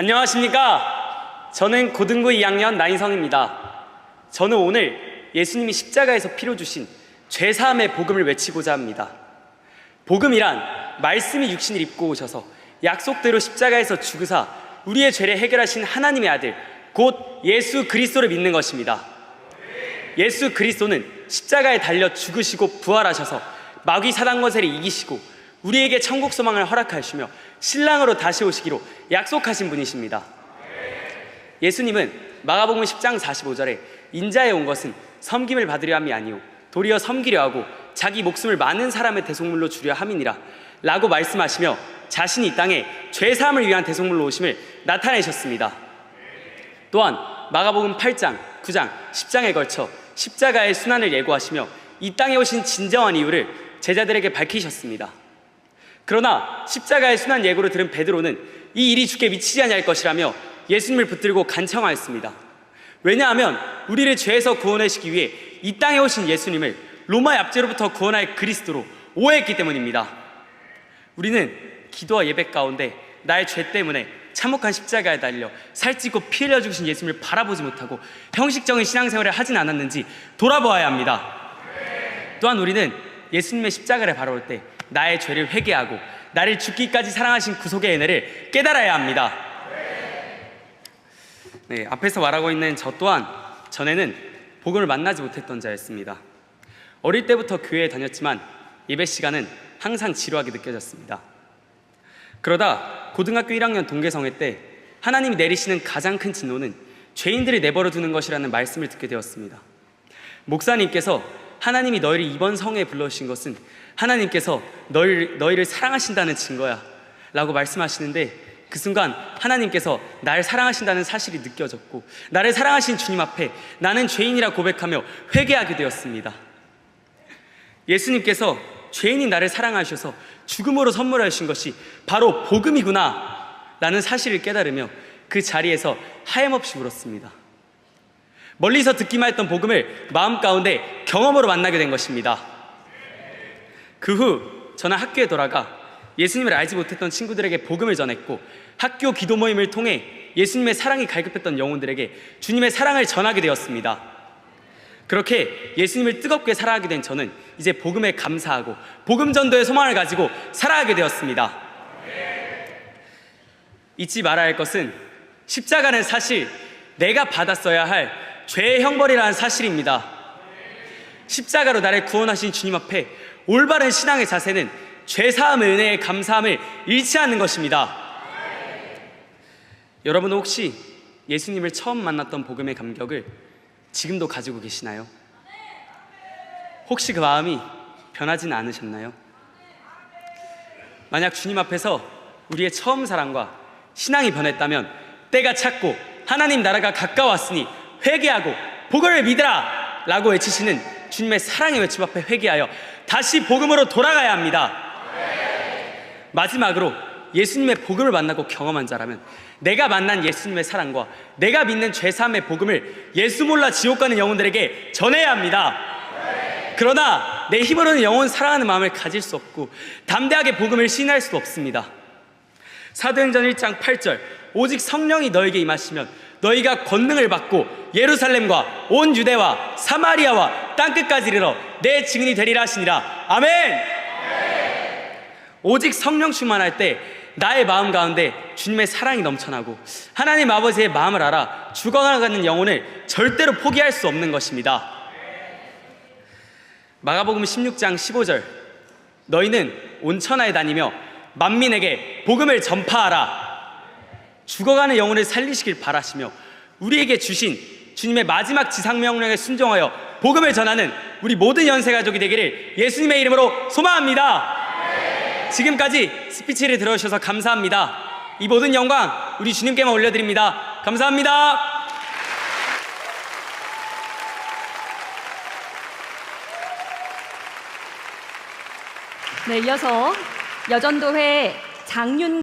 안녕하십니까? 저는 고등부 2학년 나인성입니다. 저는 오늘 예수님이 십자가에서 피로 주신 죄사함의 복음을 외치고자 합니다. 복음이란 말씀이 육신을 입고 오셔서 약속대로 십자가에서 죽으사 우리의 죄를 해결하신 하나님의 아들 곧 예수 그리스도를 믿는 것입니다. 예수 그리스도는 십자가에 달려 죽으시고 부활하셔서 마귀 사단 권세를 이기시고 우리에게 천국 소망을 허락하시며 신랑으로 다시 오시기로 약속하신 분이십니다. 예수님은 마가복음 10장 45절에 인자에 온 것은 섬김을 받으려 함이 아니요 도리어 섬기려 하고 자기 목숨을 많은 사람의 대속물로 주려 함이니라 라고 말씀하시며 자신이 이 땅에 죄 사함을 위한 대속물로 오심을 나타내셨습니다. 또한 마가복음 8장, 9장, 10장에 걸쳐 십자가의 순환을 예고하시며 이 땅에 오신 진정한 이유를 제자들에게 밝히셨습니다. 그러나 십자가의 순환 예고를 들은 베드로는 이 일이 주께 미치지 아니할 것이라며 예수님을 붙들고 간청하였습니다. 왜냐하면 우리를 죄에서 구원하시기 위해 이 땅에 오신 예수님을 로마의 압제로부터 구원할 그리스도로 오해했기 때문입니다. 우리는 기도와 예배 가운데 나의 죄 때문에 참혹한 십자가에 달려 살찌고 피 흘려 죽으신 예수님을 바라보지 못하고 형식적인 신앙생활을 하진 않았는지 돌아보아야 합니다. 또한 우리는 예수님의 십자가를 바라볼 때 나의 죄를 회개하고 나를 죽기까지 사랑하신 구속의 은혜를 깨달아야 합니다. 네, 앞에서 말하고 있는 저 또한 전에는 복음을 만나지 못했던 자였습니다. 어릴 때부터 교회에 다녔지만 예배 시간은 항상 지루하게 느껴졌습니다. 그러다 고등학교 1학년 동계성회 때 하나님이 내리시는 가장 큰 진노는 죄인들을 내버려 두는 것이라는 말씀을 듣게 되었습니다. 목사님께서 하나님이 너희를 이번 성회에 불러주신 것은 하나님께서 너희, 너희를 사랑하신다는 증거야 라고 말씀하시는데 그 순간 하나님께서 나를 사랑하신다는 사실이 느껴졌고 나를 사랑하신 주님 앞에 나는 죄인이라 고백하며 회개하게 되었습니다. 예수님께서 죄인인 나를 사랑하셔서 죽음으로 선물하신 것이 바로 복음이구나 라는 사실을 깨달으며 그 자리에서 하염없이 울었습니다. 멀리서 듣기만 했던 복음을 마음 가운데 경험으로 만나게 된 것입니다. 그 후 저는 학교에 돌아가 예수님을 알지 못했던 친구들에게 복음을 전했고 학교 기도 모임을 통해 예수님의 사랑이 갈급했던 영혼들에게 주님의 사랑을 전하게 되었습니다. 그렇게 예수님을 뜨겁게 사랑하게 된 저는 이제 복음에 감사하고 복음 전도의 소망을 가지고 살아가게 되었습니다. 잊지 말아야 할 것은 십자가는 사실 내가 받았어야 할 죄의 형벌이라는 사실입니다. 십자가로 나를 구원하신 주님 앞에 올바른 신앙의 자세는 죄 사함 은혜의 감사함을 잃지 않는 것입니다. 여러분 혹시 예수님을 처음 만났던 복음의 감격을 지금도 가지고 계시나요? 혹시 그 마음이 변하진 않으셨나요? 만약 주님 앞에서 우리의 처음 사랑과 신앙이 변했다면 때가 찼고 하나님 나라가 가까웠으니 회개하고 복음을 믿으라 라고 외치시는 주님의 사랑의 외침 앞에 회개하여 다시 복음으로 돌아가야 합니다. 마지막으로 예수님의 복음을 만나고 경험한 자라면 내가 만난 예수님의 사랑과 내가 믿는 죄사함의 복음을 예수 몰라 지옥 가는 영혼들에게 전해야 합니다. 그러나 내 힘으로는 영혼 사랑하는 마음을 가질 수 없고 담대하게 복음을 시인할 수 없습니다. 사도행전 1장 8절 오직 성령이 너에게 임하시면 너희가 권능을 받고 예루살렘과 온 유대와 사마리아와 땅끝까지 이르러 내 증인이 되리라 하시니라 아멘. 오직 성령 충만할 때 나의 마음 가운데 주님의 사랑이 넘쳐나고 하나님 아버지의 마음을 알아 죽어나가는 영혼을 절대로 포기할 수 없는 것입니다. 마가복음 16장 15절 너희는 온 천하에 다니며 만민에게 복음을 전파하라. 죽어가는 영혼을 살리시길 바라시며 우리에게 주신 주님의 마지막 지상 명령에 순종하여 복음을 전하는 우리 모든 연세 가족이 되기를 예수님의 이름으로 소망합니다. 지금까지 스피치를 들어주셔서 감사합니다. 이 모든 영광 우리 주님께만 올려드립니다. 감사합니다. 네, 이어서 여전도회 장윤